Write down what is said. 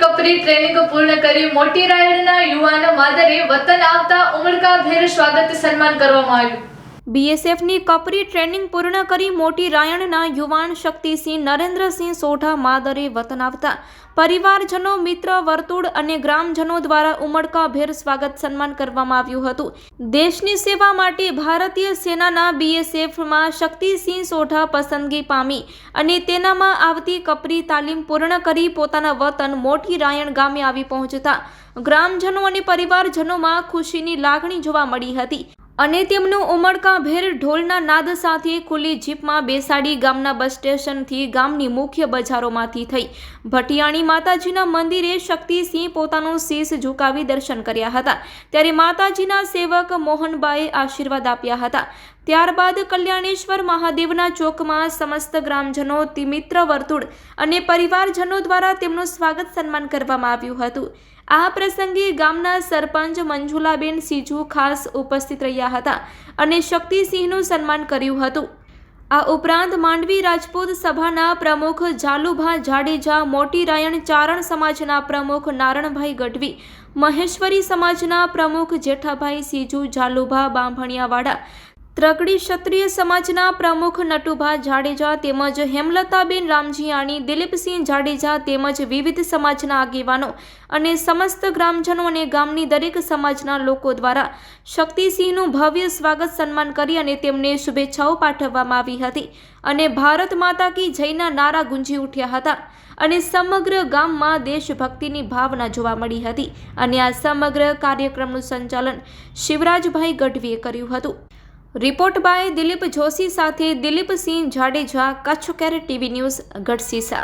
Training પૂર્ણ કરી મોટી રાયડના યુવાન માદરે વતન આવતા ઉમળકાભેર સ્વાગત સન્માન કરવામાં આવ્યું. બીએસએફની કપરી ટ્રેનિંગ પૂર્ણ કરી મોટી રાયણના યુવાન શક્તિસિંહ નરેન્દ્રસિંહ સોઢા માદરે વતન આવતા. પરિવારજનો, મિત્ર, વર્તુળ અને ગ્રામજનો દ્વારા ઉમળકાભેર સ્વાગત સન્માન કરવામાં આવ્યું હતું. દેશની સેવા માટે ભારતીય સેનાના બીએસએફમાં શક્તિસિંહ સોઢા પસંદગી પામી અને તેનામાં આવતી કપરી તાલીમ પૂર્ણ કરી પોતાના વતન મોટી રાયણ ગામે આવી પહોંચતા. ગ્રામજનો અને પરિવારજનોમાં ખુશીની લાગણી જોવા મળી હતી. અને તેમનું ઉમળકાભેર ઢોલના નાદ સાથે ખુલ્લી જીપમાં બેસાડી ગામના બસ સ્ટેશનથી ગામની મુખ્ય બજારોમાંથી થઈ. ભટિયાણી માતાજીના મંદિરે શક્તિસિંહ પોતાનું શીશ ઝુકાવી દર્શન કર્યા હતા. ત્યારે માતાજીના સેવક મોહનબાએ આશીર્વાદ આપ્યા હતા. ત્યારબાદ કલ્યાણેશ્વર મહાદેવના ચોકમાં સમસ્ત ગ્રામજનો તિમિત્ર વર્તુળ અને પરિવારજનો દ્વારા તેમનું સ્વાગત સન્માન કરવામાં આવ્યું હતું. આ પ્રસંગે ગામના સરપંચ મંજુલાબેન સીજુ ખાસ ઉપસ્થિત રહ્યા હતા અને શક્તિસિંહનું સન્માન કર્યું હતું. આ ઉપરાંત માંડવી રાજપૂત સભાના પ્રમુખ ઝાલુભા જાડેજા, મોટી રાયણ ચારણ સમાજના પ્રમુખ નારણભાઈ ગઢવી, મહેશ્વરી સમાજના પ્રમુખ જેઠાભાઈ સીજુ જાલુભા બાંભણિયાવાડા ત્રકડી ક્ષત્રિય સમાજના પ્રમુખ નટુભા જાડેજા તેમજ હેમલતાબેન રામજીયાણી દિલીપસિંહ જાડેજા તેમજ વિવિધ સમાજના આગેવાનો અને સમસ્ત ગ્રામજનો અને ગામની દરેક સમાજના લોકો દ્વારા શક્તિસિંહનું ભવ્ય સ્વાગત સન્માન કરી અને તેમને શુભેચ્છાઓ પાઠવવામાં આવી હતી અને ભારત માતા કી જયના નારા ગુંજી ઉઠ્યા હતા અને સમગ્ર ગામમાં દેશભક્તિની ભાવના જોવા મળી હતી અને આ સમગ્ર કાર્યક્રમનું સંચાલન શિવરાજભાઈ ગઢવીએ કર્યું હતું. રિપોર્ટ બાય દિલીપ જોશી સાથે Dilipsinh Jadeja Kutch care TV news Gadhsisa